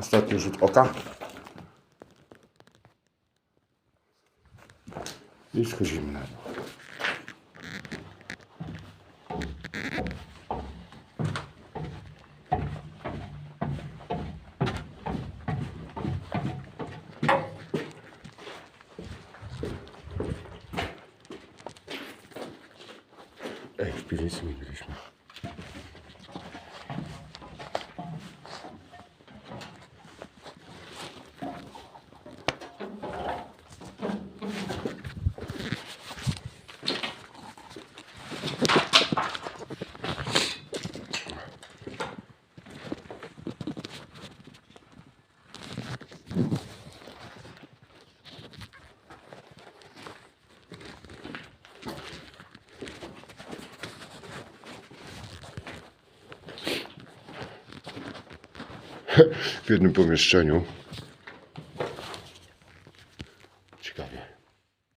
Ostatni rzut oka. I schodzimy na dół. Ej, w piwnicy nie byliśmy. W jednym pomieszczeniu. Ciekawie.